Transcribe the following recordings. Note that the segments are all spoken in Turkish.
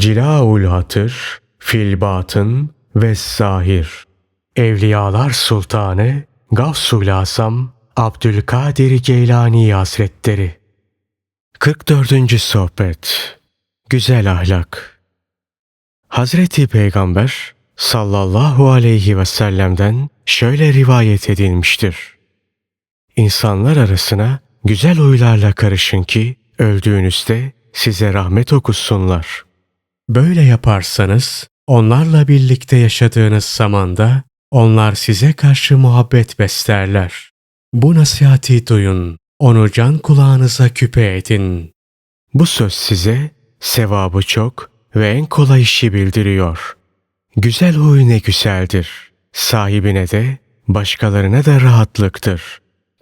Cilaul hatır, fil batın ve zahir. Evliyalar Sultanı Gavsul Asam Abdülkadir Geylani Hazretleri 44. Sohbet Güzel Ahlak Hazreti Peygamber sallallahu aleyhi ve sellem'den şöyle rivayet edilmiştir. İnsanlar arasına güzel huylarla karışın ki öldüğünüzde size rahmet okusunlar. Böyle yaparsanız onlarla birlikte yaşadığınız zamanda onlar size karşı muhabbet beslerler. Bu nasihati duyun, onu can kulağınıza küpe edin. Bu söz size sevabı çok ve en kolay işi bildiriyor. Güzel huy ne güzeldir. Sahibine de başkalarına da rahatlıktır.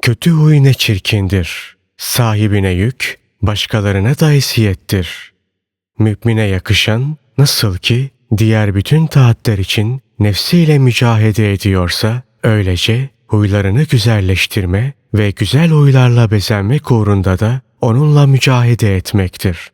Kötü huy ne çirkindir. Sahibine yük, başkalarına da eziyettir. Mümine yakışan nasıl ki diğer bütün taatler için nefsiyle mücahede ediyorsa öylece huylarını güzelleştirme ve güzel huylarla bezenmek uğrunda da onunla mücahede etmektir.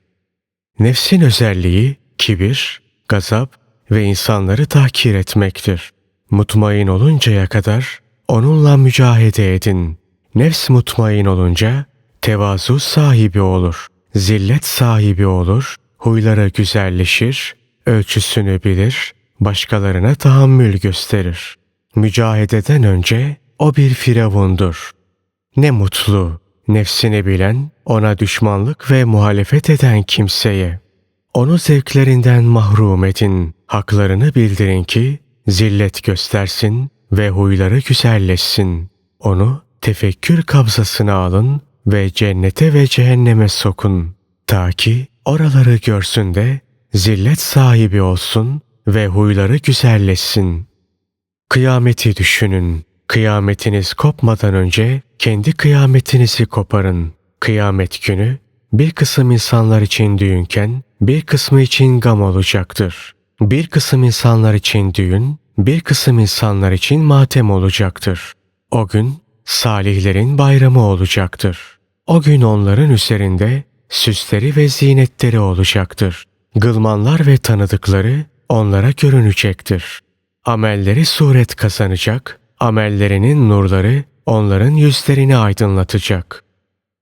Nefsin özelliği kibir, gazap ve insanları tahkir etmektir. Mutmain oluncaya kadar onunla mücahede edin. Nefs mutmain olunca tevazu sahibi olur, zillet sahibi olur, huyları güzelleşir, ölçüsünü bilir, başkalarına tahammül gösterir. Mücahededen önce o bir firavundur. Ne mutlu, nefsini bilen, ona düşmanlık ve muhalefet eden kimseye. Onu zevklerinden mahrum edin, haklarını bildirin ki zillet göstersin ve huyları güzelleşsin. Onu tefekkür kabzasına alın ve cennete ve cehenneme sokun. Ta ki oraları görsün de zillet sahibi olsun ve huyları güzelleşsin. Kıyameti düşünün. Kıyametiniz kopmadan önce kendi kıyametinizi koparın. Kıyamet günü bir kısım insanlar için düğünken bir kısmı için gam olacaktır. Bir kısım insanlar için düğün, bir kısım insanlar için matem olacaktır. O gün salihlerin bayramı olacaktır. O gün onların üzerinde süsleri ve zinetleri olacaktır. Gılmanlar ve tanıdıkları onlara görünecektir. Amelleri suret kazanacak, amellerinin nurları onların yüzlerini aydınlatacak.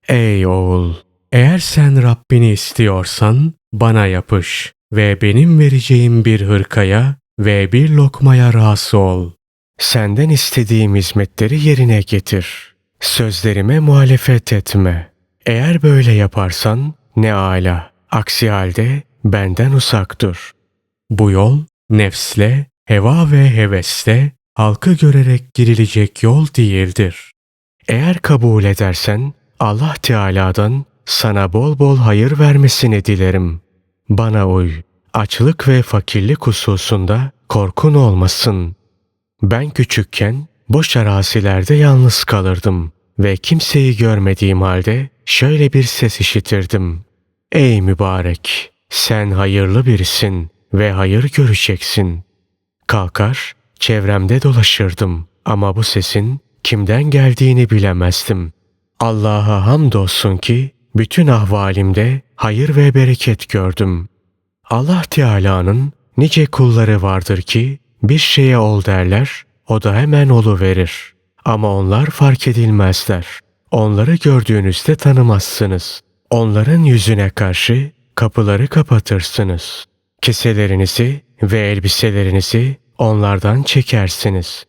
Ey oğul! Eğer sen Rabbini istiyorsan bana yapış ve benim vereceğim bir hırkaya ve bir lokmaya razı ol. Senden istediğim hizmetleri yerine getir. Sözlerime muhalefet etme. Eğer böyle yaparsan ne ala. Aksi halde benden uzak dur. Bu yol nefsle, heva ve hevesle halkı görerek girilecek yol değildir. Eğer kabul edersen Allah Teala'dan sana bol bol hayır vermesini dilerim. Bana uy. Açlık ve fakirlik hususunda korkun olmasın. Ben küçükken boş arazilerde yalnız kalırdım ve kimseyi görmediğim halde şöyle bir ses işitirdim. Ey mübarek! Sen hayırlı birisin ve hayır göreceksin. Kalkar, çevremde dolaşırdım ama bu sesin kimden geldiğini bilemezdim. Allah'a hamdolsun ki bütün ahvalimde hayır ve bereket gördüm. Allah Teala'nın nice kulları vardır ki bir şeye ol derler, o da hemen olu verir. Ama onlar fark edilmezler. Onları gördüğünüzde tanımazsınız. Onların yüzüne karşı kapıları kapatırsınız. Keselerinizi ve elbiselerinizi onlardan çekersiniz.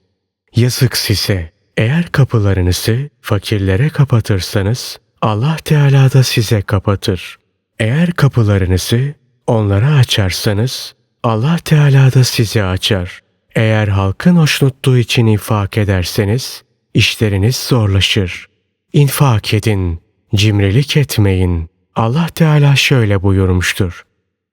Yazık size. Eğer kapılarınızı fakirlere kapatırsanız Allah Teala da size kapatır. Eğer kapılarınızı onlara açarsanız Allah Teala da size açar. Eğer halkın hoşnutluğu için infak ederseniz işleriniz zorlaşır. İnfak edin, cimrilik etmeyin. Allah Teala şöyle buyurmuştur.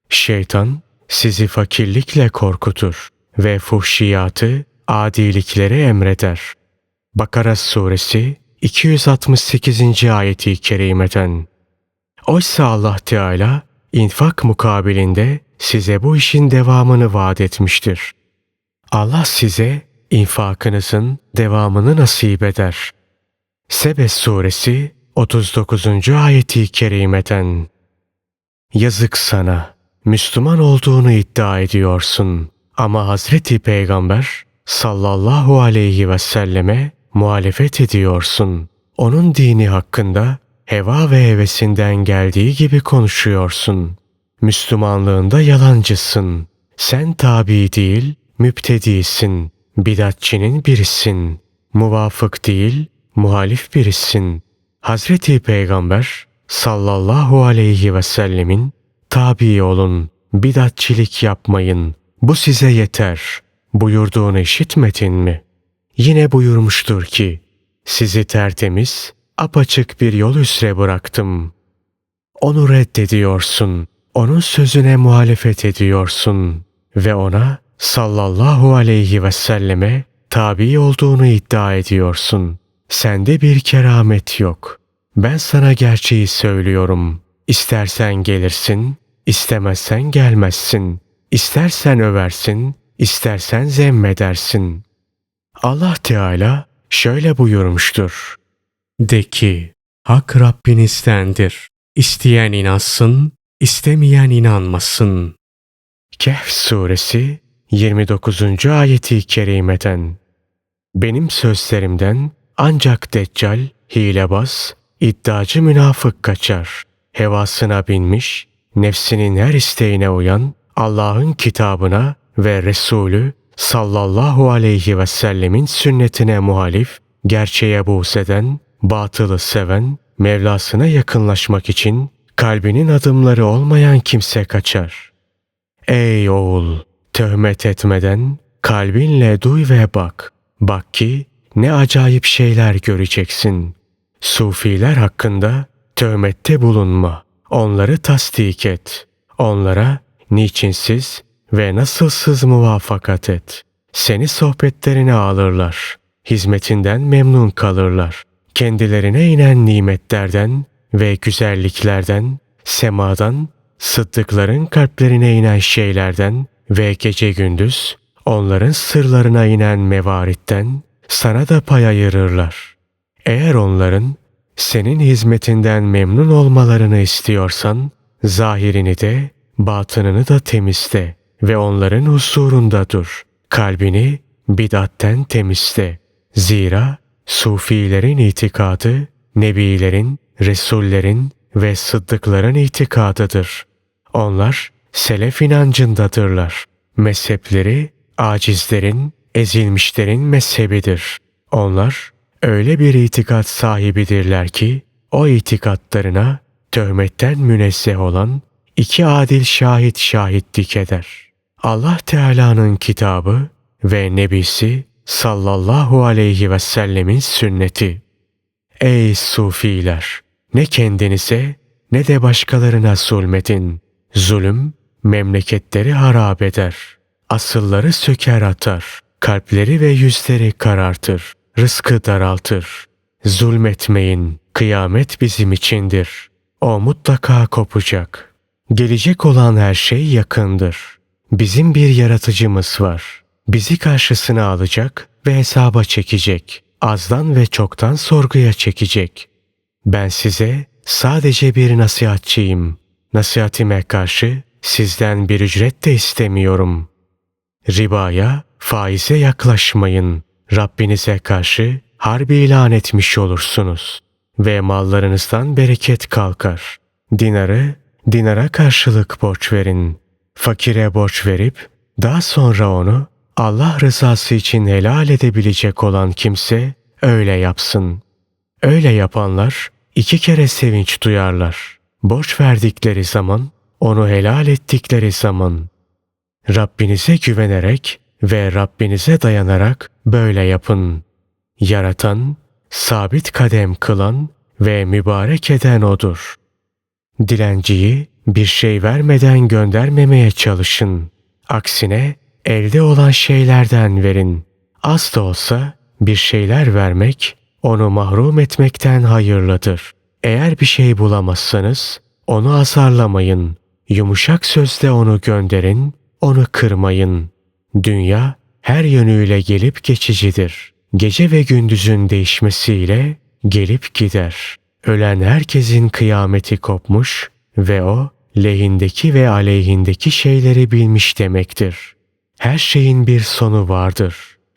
Şeytan sizi fakirlikle korkutur ve fuhşiyatı adiliklere emreder. Bakara suresi 268. ayeti kerimeden. Oysa Allah Teala infak mukabilinde size bu işin devamını vaat etmiştir. Allah size infakınızın devamını nasip eder. Sebe suresi 39. ayeti kerimeden. Yazık sana. Müslüman olduğunu iddia ediyorsun. Ama Hazreti Peygamber sallallahu aleyhi ve selleme muhalefet ediyorsun. Onun dini hakkında heva ve hevesinden geldiği gibi konuşuyorsun. Müslümanlığında yalancısın. Sen tabi değil, müptedisin. Bidatçinin birisin. Muvafık değil, muhalif birisin. Hazreti Peygamber sallallahu aleyhi ve sellemin tabi olun, bidatçilik yapmayın. Bu size yeter. Buyurduğunu işitmedin mi? Yine buyurmuştur ki, sizi tertemiz, apaçık bir yol üzere bıraktım. Onu reddediyorsun, onun sözüne muhalefet ediyorsun ve ona sallallahu aleyhi ve selleme tabi olduğunu iddia ediyorsun. Sende bir keramet yok. Ben sana gerçeği söylüyorum. İstersen gelirsin, istemezsen gelmezsin. İstersen översin, istersen zemmedersin. Allah Teala şöyle buyurmuştur. De ki, hak Rabbinizdendir. İsteyen inansın, istemeyen inanmasın. Kehf suresi 29. ayeti kerimeden. Benim sözlerimden ancak deccal, hilebaz, iddiacı münafık kaçar. Hevasına binmiş, nefsinin her isteğine uyan, Allah'ın kitabına ve Resulü sallallahu aleyhi ve sellemin sünnetine muhalif, gerçeğe buğz batılı seven, Mevlasına yakınlaşmak için kalbinin adımları olmayan kimse kaçar. Ey oğul! Töhmet etmeden kalbinle duy ve bak. Bak ki ne acayip şeyler göreceksin. Sufiler hakkında töhmette bulunma. Onları tasdik et. Onlara niçinsiz ve nasılsız muvafakat et. Seni sohbetlerine alırlar. Hizmetinden memnun kalırlar. Kendilerine inen nimetlerden ve güzelliklerden, semadan, sıddıkların kalplerine inen şeylerden ve gece gündüz onların sırlarına inen mevaritten sana da pay ayırırlar. Eğer onların senin hizmetinden memnun olmalarını istiyorsan, zahirini de, batınını da temizle ve onların huzurunda dur. Kalbini bidatten temizle. Zira sufilerin itikadı, nebilerin, resullerin ve sıddıkların itikadıdır. Onlar selef inancındadırlar. Mezhepleri acizlerin, ezilmişlerin mezhebidir. Onlar öyle bir itikat sahibidirler ki o itikatlarına töhmetten münezzeh olan iki adil şahit şahitlik eder. Allah Teala'nın kitabı ve nebisi sallallahu aleyhi ve sellemin sünneti. Ey sufiler! Ne kendinize ne de başkalarına zulmetin. Zulüm memleketleri harap eder. Asılları söker atar. Kalpleri ve yüzleri karartır. Rızkı daraltır. Zulmetmeyin. Kıyamet bizim içindir. O mutlaka kopacak. Gelecek olan her şey yakındır. Bizim bir yaratıcımız var. Bizi karşısına alacak ve hesaba çekecek. Azdan ve çoktan sorguya çekecek. Ben size sadece bir nasihatçıyım. Nasihatime karşı sizden bir ücret de istemiyorum. Ribaya, faize yaklaşmayın. Rabbinize karşı harbi ilan etmiş olursunuz ve mallarınızdan bereket kalkar. Dinarı, dinara karşılık borç verin. Fakire borç verip daha sonra onu Allah rızası için helal edebilecek olan kimse öyle yapsın. Öyle yapanlar iki kere sevinç duyarlar. Borç verdikleri zaman, onu helal ettikleri zaman. Rabbinize güvenerek ve Rabbinize dayanarak böyle yapın. Yaratan, sabit kadem kılan ve mübarek eden O'dur. Dilenciyi bir şey vermeden göndermemeye çalışın. Aksine elde olan şeylerden verin. Az da olsa bir şeyler vermek onu mahrum etmekten hayırlıdır. Eğer bir şey bulamazsanız onu azarlamayın. Yumuşak sözle onu gönderin, onu kırmayın. Dünya her yönüyle gelip geçicidir. Gece ve gündüzün değişmesiyle gelip gider. Ölen herkesin kıyameti kopmuş ve o lehindeki ve aleyhindeki şeyleri bilmiş demektir. Her şeyin bir sonu vardır.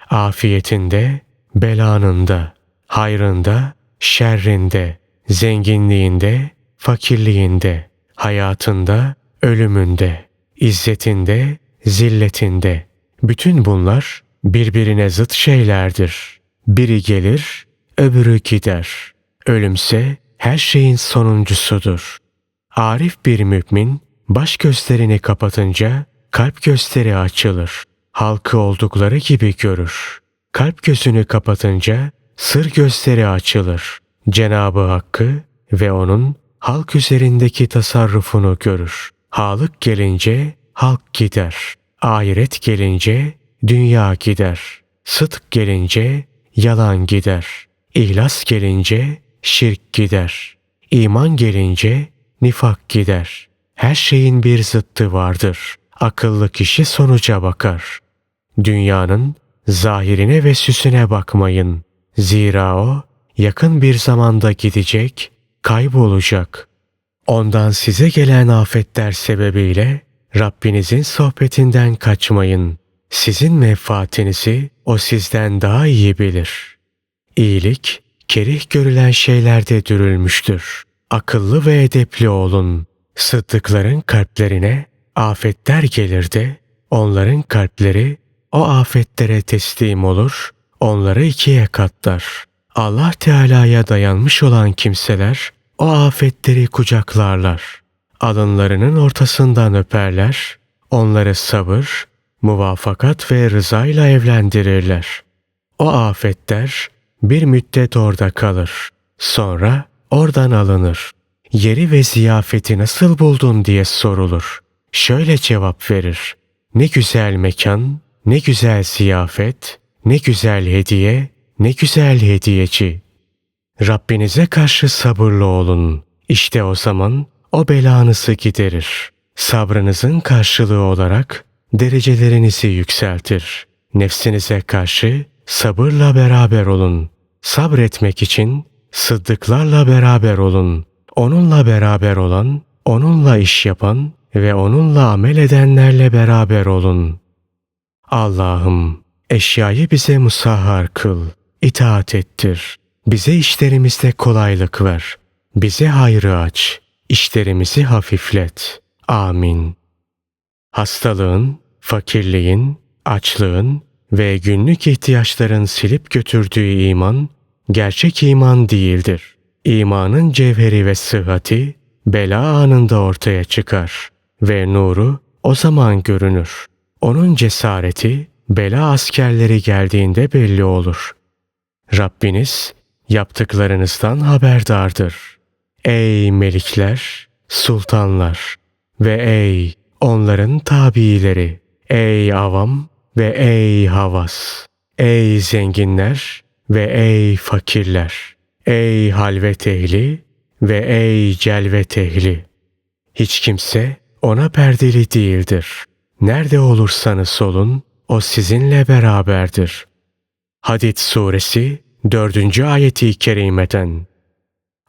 Afiyetinde, belanında, hayrında, şerrinde, zenginliğinde, fakirliğinde, hayatında, ölümünde, izzetinde, zilletinde. Bütün bunlar birbirine zıt şeylerdir. Biri gelir, öbürü gider. Ölümse her şeyin sonuncusudur. Arif bir mümin baş gözlerini kapatınca kalp gözleri açılır. Halkı oldukları gibi görür. Kalp gözünü kapatınca sır gözleri açılır. Cenabı Hakk'ı ve onun halk üzerindeki tasarrufunu görür. Halık gelince halk gider. Ahiret gelince dünya gider. Sıdk gelince yalan gider. İhlas gelince şirk gider. İman gelince nifak gider. Her şeyin bir zıttı vardır. Akıllı kişi sonuca bakar. Dünyanın zahirine ve süsüne bakmayın. Zira o yakın bir zamanda gidecek, kaybolacak. Ondan size gelen afetler sebebiyle Rabbinizin sohbetinden kaçmayın. Sizin menfaatinizi o sizden daha iyi bilir. İyilik, kerih görülen şeylerde dürülmüştür. Akıllı ve edepli olun. Sıddıkların kalplerine afetler gelir de onların kalpleri o afetlere teslim olur, onları ikiye katlar. Allah Teala'ya dayanmış olan kimseler o afetleri kucaklarlar. Alınlarının ortasından öperler, onları sabır, muvafakat ve rızayla evlendirirler. O afetler bir müddet orada kalır. Sonra oradan alınır. Yeri ve ziyafeti nasıl buldun diye sorulur. Şöyle cevap verir. Ne güzel mekan, ne güzel ziyafet, ne güzel hediye, ne güzel hediyeci. Rabbinize karşı sabırlı olun. İşte o zaman o belanızı giderir. Sabrınızın karşılığı olarak derecelerinizi yükseltir. Nefsinize karşı sabırla beraber olun. Sabretmek için sıddıklarla beraber olun. Onunla beraber olan, onunla iş yapan ve onunla amel edenlerle beraber olun. Allah'ım eşyayı bize musahhar kıl, itaat ettir. Bize işlerimizde kolaylık ver. Bize hayrı aç, işlerimizi hafiflet. Amin. Hastalığın, fakirliğin, açlığın ve günlük ihtiyaçların silip götürdüğü iman, gerçek iman değildir. İmanın cevheri ve sıhhati, bela anında ortaya çıkar ve nuru o zaman görünür. Onun cesareti, bela askerleri geldiğinde belli olur. Rabbiniz yaptıklarınızdan haberdardır. Ey melikler, sultanlar ve ey onların tabiileri, ey avam ve ey havas, ey zenginler ve ey fakirler, ey halvet ehli ve ey celvet ehli. Hiç kimse ona perdeli değildir. Nerede olursanız olun, o sizinle beraberdir. Hadid suresi 4. ayeti kerimeden.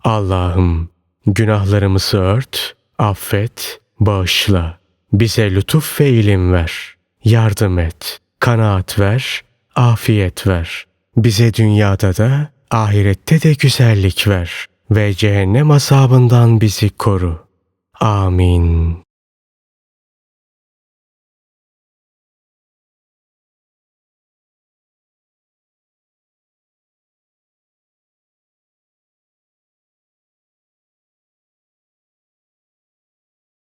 Allah'ım günahlarımızı ört, affet, bağışla. Bize lütuf ve ilim ver. Yardım et, kanaat ver, afiyet ver. Bize dünyada da ahirette de güzellik ver ve cehennem azabından bizi koru. Amin.